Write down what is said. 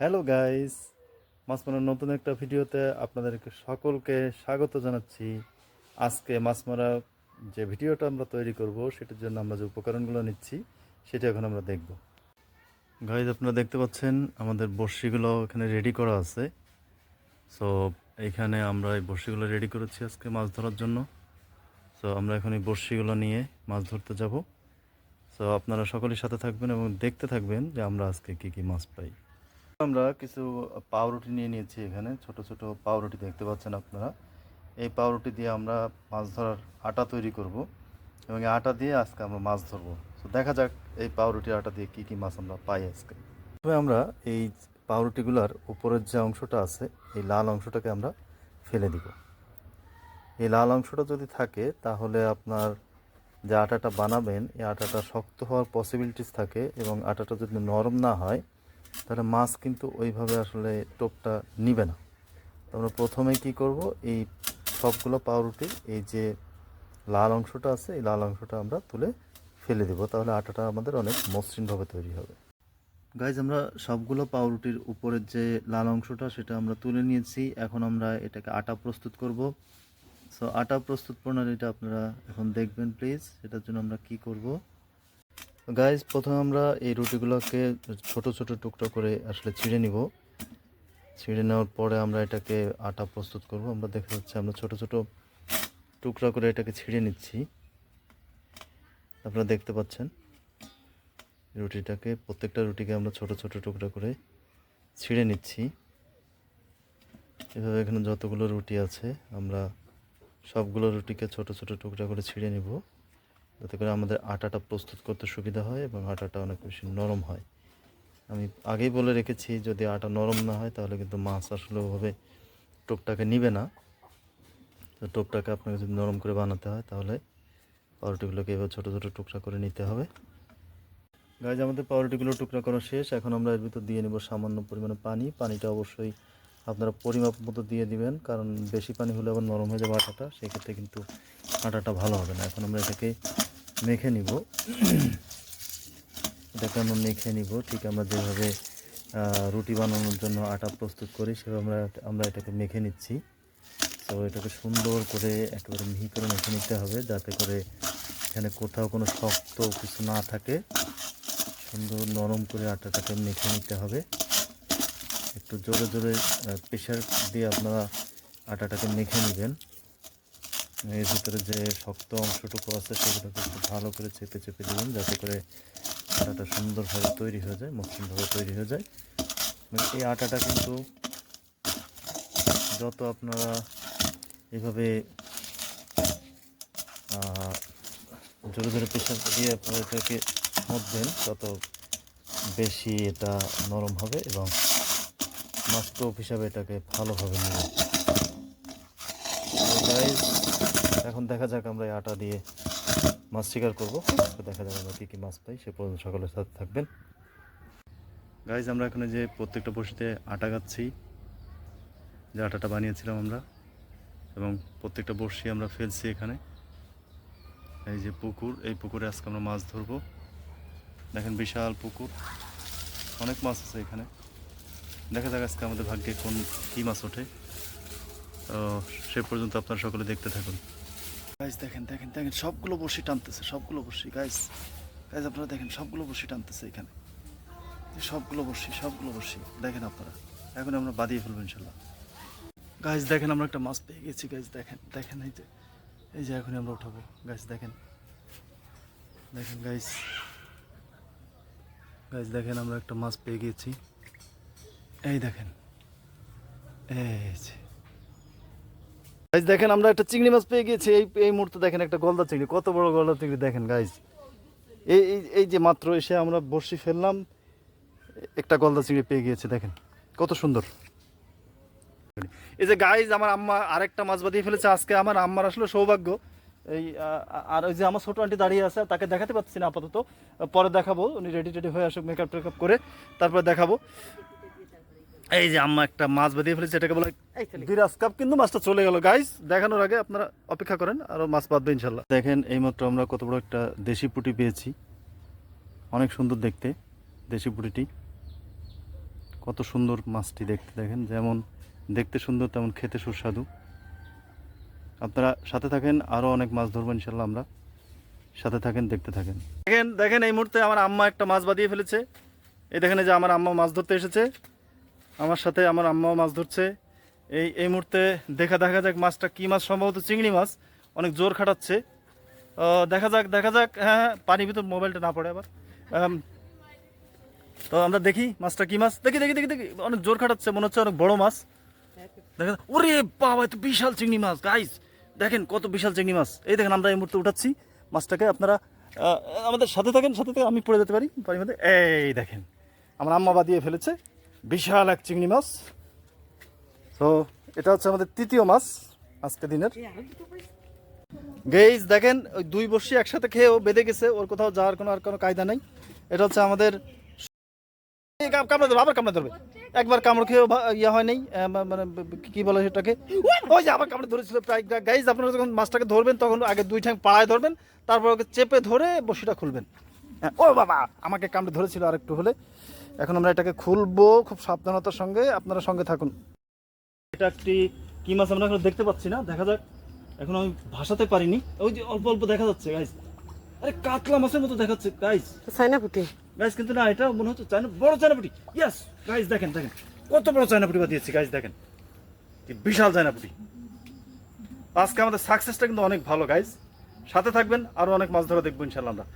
Hello guys মাছ মারার নতুন একটা ভিডিওতে আপনাদেরকে সকলকে স্বাগত জানাচ্ছি। আজকে মাছ মারা যে ভিডিওটা আমরা তৈরি করব, সেটার জন্য আমরা যে উপকরণগুলো নিচ্ছি, সেটা এখন আমরা দেখব। গাইজ আপনারা দেখতে পাচ্ছেন, আমাদের বড়শিগুলো এখানে রেডি করা আছে। সো এইখানে আমরা এই বড়শিগুলো রেডি করেছি আজকে মাছ ধরার জন্য। সো আমরা এখন এই বড়শিগুলো নিয়ে মাছ ধরতে যাব। সো আপনারা সকলের সাথে থাকবেন এবং দেখতে থাকবেন যে আমরা আজকে কি কি মাছ পাই। আমরা কিছু পাউরুটি নিয়ে নিয়েছি এখানে, ছোট ছোট পাউরুটি দেখতে পাচ্ছেন আপনারা। এই পাউরুটি দিয়ে আমরা মাছ ধরার আটা তৈরি করব এবং আটা দিয়ে আজকে আমরা মাছ ধরবো। তো দেখা যাক এই পাউরুটির আটা দিয়ে কি কি মাছ আমরা পাই আজকে। তবে আমরা এই পাউরুটিগুলোর উপরের যে অংশটা আছে, এই লাল অংশটাকে আমরা ফেলে দিব। এই লাল অংশটা যদি থাকে, তাহলে আপনার যে আটাটা বানাবেন, এই আটাটা শক্ত হওয়ার পসিবিলিটিস থাকে এবং আটাটা যদি নরম না হয় তাহলে মাছ কিন্তু ওইভাবে আসলে টোপটা নিবে না। আমরা প্রথমে কি করব? এই সবগুলো পাউরুটির এই যে লাল অংশটা আছে, এই লাল অংশটা আমরা তুলে ফেলে দেবো। তাহলে আটাটা আমাদের অনেক মসৃণভাবে তৈরি হবে। গাইজ আমরা সবগুলো পাউরুটির উপরের যে লাল অংশটা, সেটা আমরা তুলে নিয়েছি। এখন আমরা এটাকে আটা প্রস্তুত করব। সো আটা প্রস্তুত প্রণালীটা আপনারা এখন দেখবেন প্লিজ সেটার জন্য আমরা কি করব? গাইজ প্রথমে আমরা এই রুটিগুলোকে ছোট ছোট টুকরো করে আসলে ছিঁড়ে নিব। ছিঁড়ে নেওয়ার পরে আমরা এটাকে আটা প্রস্তুত করব। আমরা দেখা যাচ্ছে আমরা ছোট ছোট টুকরা করে এটাকে ছিঁড়ে নিচ্ছি। আপনারা দেখতে পাচ্ছেন, রুটিটাকে, প্রত্যেকটা রুটিকে আমরা ছোট ছোট টুকরা করে ছিঁড়ে নিচ্ছি। এভাবে এখানে যতগুলো রুটি আছে, আমরা সবগুলো রুটিকে ছোট ছোট টুকরা করে ছিঁড়ে নিব। যাতে করে আমাদের আটাটা প্রস্তুত করতে সুবিধা হয় এবং আটাটা অনেক বেশি নরম হয়। আমি আগেই বলে রেখেছি, যদি আটা নরম না হয় তাহলে কিন্তু মাছ আসলে ওভাবে টোপটাকে নিবে না। তো টোপটাকে আপনাকে যদি নরম করে বানাতে হয় তাহলে পাউরুটিগুলোকে এবার ছোটো ছোটো টুকরা করে নিতে হবে। গাছ আমাদের পাউরুটিগুলো টুকরা করা শেষ। এখন আমরা এর ভিতর দিয়ে নেব সামান্য পরিমাণে পানি। পানিটা অবশ্যই আপনারা পরিমাপ মতো দিয়ে দিবেন, কারণ বেশি পানি হলে আবার নরম হয়ে যাবে আটাটা। সেক্ষেত্রে কিন্তু আটাটা ভালো হবে না। এখন আমরা এটাকে মেখে নিব। এটাকে আমরা মেখে নিব। ঠিক আমরা যেভাবে রুটি বানানোর জন্য আটা প্রস্তুত করি, সেভাবে আমরা আমরা এটাকে মেখে নিচ্ছি। তো এটাকে সুন্দর করে একেবারে মিহি করে মেখে নিতে হবে, যাতে করে এখানে কোথাও কোনো শক্ত কিছু না থাকে। সুন্দর নরম করে আটাটাকে মেখে নিতে হবে। একটু জোরে জোরে প্রেশার দিয়ে আপনারা আটাটাকে মেখে নেবেন। এর ভিতরে যে শক্ত অংশটুকু আছে, সেগুলোকে একটু ভালো করে চেপে চেপে দেবেন, যাতে করে আটাটা সুন্দরভাবে তৈরি হয়ে যায়, মসৃণভাবে তৈরি হয়ে যায়। এবং এই আটাটা কিন্তু যত আপনারা এভাবে জোরে জোরে প্রেশার দিয়ে আপনারা এটাকে মধ্যেন তত বেশি এটা নরম হবে এবং মাস্টোপ হিসাবে এটাকে ভালোভাবে নেবে গাইজ এখন দেখা যাক আমরা এই আটা দিয়ে মাছ শিকার করব। দেখা যাক আমরা কী কী মাছ পাই, সে পর্যন্ত সকলের সাথে থাকবেন। গাইজ আমরা এখানে যে প্রত্যেকটা বসিতে আটা গাচ্ছি। যে আটাটা বানিয়েছিলাম আমরা, এবং প্রত্যেকটা বড়শি আমরা ফেলছি এখানে। এই যে পুকুর, এই পুকুরে আজকে আমরা মাছ ধরবো। দেখেন বিশাল পুকুর, অনেক মাছ আছে এখানে। দেখা যাক আজকে আমাদের ভাগ্যে কোন কী মাছ ওঠে। সে পর্যন্ত আপনারা সকলে দেখতে থাকুন। গাইজ দেখেন দেখেন দেখেন, সবগুলো বসি টানতেছে, সবগুলো বসি গাইজ গাইজ আপনারা দেখেন, সবগুলো বসি টানতেছে এখানে। সবগুলো বসি সবগুলো বসি দেখেন আপনারা। এখন আমরা বাদিয়ে ফেলব, ইনশাল্লাহ। গাইজ দেখেন, আমরা একটা মাছ পেয়ে গেছি গাইজ দেখেন দেখেন এই যে এই যে এখনই আমরা উঠাবো গাইজ দেখেন। দেখেন গাইজ গাইজ দেখেন, আমরা একটা মাছ পেয়ে গিয়েছি এই দেখেন। এই যে গাইজ দেখেন আমরা একটা চিংড়ি মাছ পেয়ে গিয়েছি এই এই মুহূর্তে দেখেন একটা গলদা চিংড়ি। কত বড় গলদা চিংড়ি দেখেন গাইজ এই এই যে মাত্র এসে আমরা বড়শি ফেললাম, একটা গলদা চিংড়ি পেয়ে গিয়েছে, দেখেন। কত সুন্দর। এই যে গাইজ আমার আম্মা আরেকটা মাছ বাঁধিয়ে ফেলেছে। আজকে আমার আম্মার আসলে সৌভাগ্য। এই আর ওই যে আমার ছোটো আন্টি দাঁড়িয়ে আছে, তাকে দেখাতে পাচ্ছি না আপাতত। পরে দেখাবো, উনি রেডি টেডি হয়ে আসুক মেকআপ টেকআপ করে, তারপরে দেখাবো। এই যে আম্মা একটা মাছ বাঁধিয়ে ফেলেছে এটাকে বলে বিরাজ কাপ কিন্তু মাছটা চলে গেল। গাইজ দেখানোর আগে আপনারা অপেক্ষা করেন আরও মাছ বাঁধবে ইনশাল্লাহ। দেখেন এইমাত্র আমরা কত বড় একটা দেশি পুঁটি পেয়েছি। অনেক সুন্দর দেখতে দেশি পুঁটিটি। কত সুন্দর মাছটি দেখতে দেখেন। যেমন দেখতে সুন্দর তেমন খেতে সুস্বাদু। আপনারা সাথে থাকেন আরও অনেক মাছ ধরবো ইনশাল্লাহ আমরা। সাথে থাকেন দেখতে থাকেন। দেখেন দেখেন এই মুহূর্তে আমার আম্মা একটা মাছ বাঁধিয়ে ফেলেছে। এই দেখেন এই যে আমার আম্মা মাছ ধরতে এসেছে। আমার সাথে আমার আম্মাও মাছ ধরছে। এই এই মুহূর্তে দেখা দেখা যাক মাছটা কী মাছ, সম্ভবত চিংড়ি মাছ। অনেক জোর খাটাচ্ছে। দেখা যাক দেখা যাক। হ্যাঁ হ্যাঁ পানির ভিতর মোবাইলটা না পড়ে আবার। তো আমরা দেখি মাছটা কি মাছ। দেখি দেখি দেখি দেখি। অনেক জোর খাটাচ্ছে, মনে হচ্ছে অনেক বড় মাছ। দেখা যাক- ওরে বাবা, এত বিশাল চিংড়ি মাছ গাইস দেখেন কত বিশাল চিংড়ি মাছ। এই দেখেন, আমরা এই মুহূর্তে উঠাচ্ছি মাছটাকে। আপনারা আমাদের সাথে থাকেন, সাথে থেকে আমি পড়ে যেতে পারি, পানির মধ্যে। এই দেখেন, আমার আম্মা বাদিয়ে ফেলেছে। বিশাল এক চিংড়ি মাছ। তো এটা হচ্ছে আমাদের তৃতীয় মাছ আজকে দিনের। গেইজ দেখেন ওই দুই বসি একসাথে খেয়ে ও বেঁধে গেছে ওর কোথাও যাওয়ার কোনো আর কোনো কায়দা নেই। এটা হচ্ছে আমাদের কামড়ে ধরবে আবার কামড়ে ধরবে। একবার কামড় খেয়েও ইয়ে হয় নাই মানে কি বলে সেটাকে? ওই যে আবার কামড়ে ধরেছিল প্রায়। গাইজ আপনারা যখন মাছটাকে ধরবেন তখন আগে দুই ঠ্যাং পাড়ায় ধরবেন তারপর ওকে চেপে ধরে বসিটা খুলবেন। হ্যাঁ, ও বাবা আমাকে কামড়ে ধরেছিল আর একটু হলে। এখন আমরা এটাকে খুলবো খুব সাবধানতার সঙ্গে আপনারা সঙ্গে থাকুন। এটা একটি কি মাছ আমরা এখন দেখতে পাচ্ছি না দেখা যাক। এখন আমি ভাসাতে পারিনি। ওই যে অল্প অল্প দেখা যাচ্ছে গাইজ আরে কাতলা মাছের মতো দেখাচ্ছে গাইজ চাইনা পুটি গাইজ কিন্তু না এটা মনে হচ্ছে চায়না বড় চায়নাপুটি। ইয়েস গাইজ দেখেন দেখেন। কত বড় চায়নাপুটি বাদিয়েছি গাইজ দেখেন। কি বিশাল চায়নাপুটি। আজকে আমাদের সাকসেসটা কিন্তু অনেক ভালো গাইজ সাথে থাকবেন আরও অনেক মাছ ধরা দেখব ইনশাল্লাহ আমরা।